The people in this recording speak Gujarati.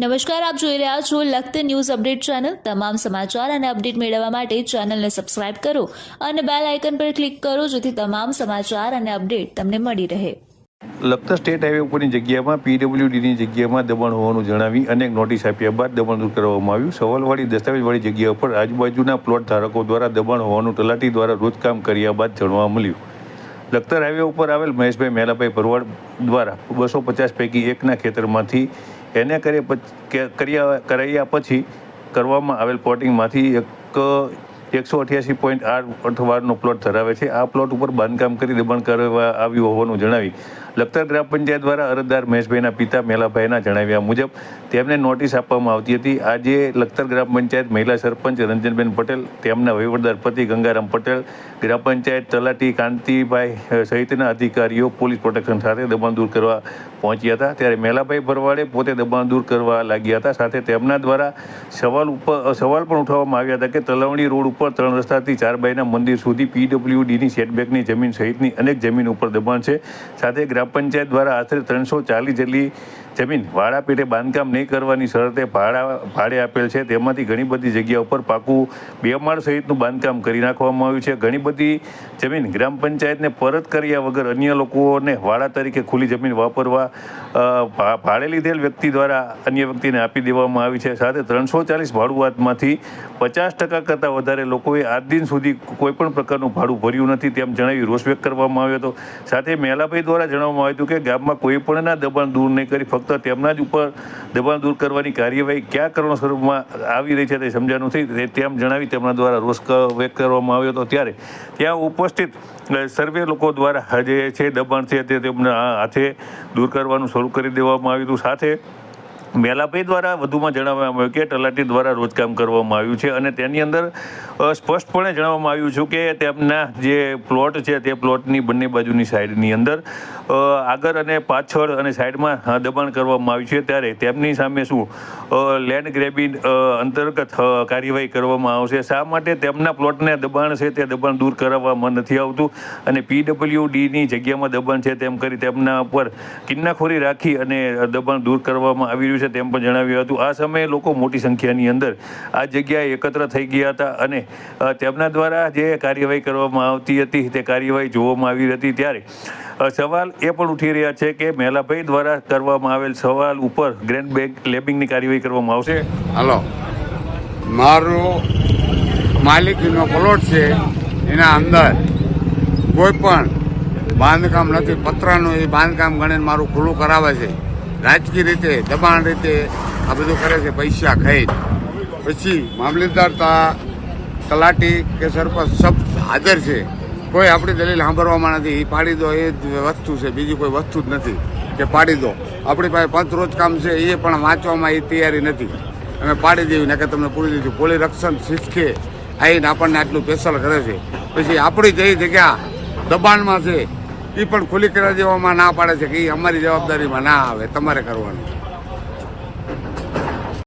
નમસ્કાર, આપ જોઈ રહ્યા છો લખત ન્યૂઝ અપડેટ ચેનલ. તમામ સમાચાર અને અપડેટ મેળવવા માટે ચેનલને સબસ્ક્રાઇબ કરો અને બેલ આઇકન પર ક્લિક કરો જેથી તમામ સમાચાર અને અપડેટ તમને મળી રહે. લખતર સ્ટેટ હાઈવે ઉપરની જગ્યામાં પીડબ્લ્યુડીની જગ્યામાં દબાણ હોવાનું જણાવી અનેક નોટિસ આપ્યા બાદ દબાણ દૂર કરવામાં આવ્યું. સવાલવાળી દસ્તાવેજવાળી જગ્યા ઉપર આજુબાજુના પ્લોટ ધારકો દ્વારા દબાણ હોવાનું તલાટી દ્વારા રોજકામ કર્યા બાદ જાણવા મળ્યું. લખતર હાઈવે ઉપર આવેલ મહેશભાઈ મેલાભાઈ ભરવાડ દ્વારા બસો પચાસ પૈકી એકના ખેતરમાંથી એને કરી પછ- કર્યા કરાયા પછી કરવામાં આવેલ પોટિંગમાંથી એક એકસો અઠ્યાસી પોઈન્ટ આઠ અઠવારનો પ્લોટ ધરાવે છે. આ પ્લોટ ઉપર બાંધકામ કરી દબાણ કરવા આવ્યું હોવાનું જણાવી લખતર ગ્રામ પંચાયત દ્વારા અરજદાર મહેશભાઈના પિતા મેલાભાઈના જણાવ્યા મુજબ તેમને નોટિસ આપવામાં આવતી હતી. આજે લખતર ગ્રામ પંચાયત મહિલા સરપંચ રંજનબેન પટેલ, તેમના વહીવટદાર પતિ ગંગારામ પટેલ, ગ્રામ પંચાયત તલાટી કાંતિભાઈ સહિતના અધિકારીઓ પોલીસ પ્રોટેક્શન સાથે દબાણ દૂર કરવા પહોંચ્યા હતા. ત્યારે મેલાભાઈ ભરવાડે પોતે દબાણ દૂર કરવા લાગ્યા હતા. સાથે તેમના દ્વારા સવાલ ઉપર સવાલ પણ ઉઠાવવામાં આવ્યા હતા કે તલવણી રોડ ઉપર ત્રણ રસ્તાથી ચાર બાઈના મંદિર સુધી પીડબ્લ્યુડીની સેટબેકની જમીન સહિતની અનેક જમીન ઉપર દબાણ છે. સાથે ગ્રામ પંચાયત દ્વારા આશરે ત્રણસો ચાલીસ જેટલી જમીન ભાડા પેટે બાંધકામ નહીં કરવાની શરતે ભાડા, ભાડે આપેલ છે. તેમાંથી ઘણી બધી જગ્યા ઉપર પાકું બે માળ સહિતનું બાંધકામ કરી નાખવામાં આવ્યું છે. ઘણી બધી જમીન ગ્રામ પંચાયતને પરત કર્યા વગર અન્ય લોકોને ભાડા તરીકે ખુલ્લી જમીન વાપરવા ભાડે લીધેલ વ્યક્તિ દ્વારા અન્ય વ્યક્તિને આપી દેવામાં આવી છે. સાથે ત્રણસો ચાલીસ ભાડુઆતમાંથી પચાસ ટકા કરતાં વધારે લોકોએ આજ દિન સુધી કોઈ પણ પ્રકારનું ભાડું ભર્યું નથી તેમ જણાવી રોષ વ્યક્ત કરવામાં આવ્યો હતો. સાથે મેલાભાઈ દ્વારા જણાવવામાં આવ્યું હતું કે ગામમાં કોઈ પણના દબાણ દૂર નહીં કરી, ફક્ત તેમના જ ઉપર દબાણ દૂર કરવાની કાર્યવાહી કયા સ્વરૂપમાં આવી રહી છે તે સમજાનું નથી તે તેમ જણાવી તેમના દ્વારા રોષ વ્યક્ત કરવામાં આવ્યો હતો. ત્યારે ત્યાં ઉપસ્થિત સર્વે લોકો દ્વારા જે છે દબાણ છે તે તેમના હાથે દૂર કરવાનું શરૂ કરી દેવામાં આવ્યું હતું. સાથે મેલાભાઈ દ્વારા વધુમાં જણાવવામાં આવ્યું કે તલાટી દ્વારા રોજકામ કરવામાં આવ્યું છે અને તેની અંદર સ્પષ્ટપણે જણાવવામાં આવ્યું છે કે તેમના જે પ્લોટ છે તે પ્લોટની બંને બાજુની સાઈડની અંદર આગળ અને પાછળ અને સાઈડમાં દબાણ કરવામાં આવ્યું છે ત્યારે તેમની સામે શું લેન્ડ ગ્રેબિંગ અંતર્ગત કાર્યવાહી કરવામાં આવશે. શા માટે તેમના પ્લોટને દબાણ છે તે દબાણ દૂર કરાવવામાં નથી આવતું અને પીડબ્લ્યુડીની જગ્યામાં દબાણ છે તેમ કરી તેમના ઉપર કિન્નાખોરી રાખી અને દબાણ દૂર કરવામાં આવી રહ્યું છે તેમ પણ જણાવ્યું હતું. આ સમયે લોકો મોટી સંખ્યાની અંદર આ જગ્યાએ એકત્ર થઈ ગયા હતા અને તેમના દ્વારા જે કાર્યવાહી કરવામાં આવતી હતી, તે કાર્યવાહી જોવામાં આવી હતી ત્યારે સવાલ એ પણ ઉઠી રહ્યા છે કે મેલાભાઈ દ્વારા કરવામાં આવેલ સવાલ ઉપર ગ્રેન્ડ બેંક લેબિંગની કાર્યવાહી કરવામાં આવશે. હલો. મારો માલિકીનો પ્લોટ છે, એના અંદર કોઈ પણ બાંધકામ નથી, પતરાનું એ બાંધકામ ગણીને મારું ખુલ્લું કરાવે છે. રાજકીય રીતે, દબાણ રીતે આ બધું કરે છે, પૈસા ખાઈ. પછી મામલતદાર તા તલાટી કે સરપંચ સબ હાજર છે. કોઈ આપણી દલીલ સાંભળવામાં નથી. એ પાડી દો, એ જ વસ્તુ છે. બીજી કોઈ વસ્તુ જ નથી કે પાડી દો. આપણી પાસે પંચ રોજ કામ છે એ પણ વાંચવામાં એ તૈયારી નથી. અમે પાડી દેવી ને કે તમને પૂરી દીધું પોલીસ રક્ષણ શીખે આવીને આપણને આટલું પેશલ કરે છે. પછી આપણી જે જગ્યા દબાણમાં છે એ પણ ખુલ્લી કરવા દેવામાં ના પાડે છે કે એ અમારી જવાબદારીમાં ના આવે, તમારે કરવાનું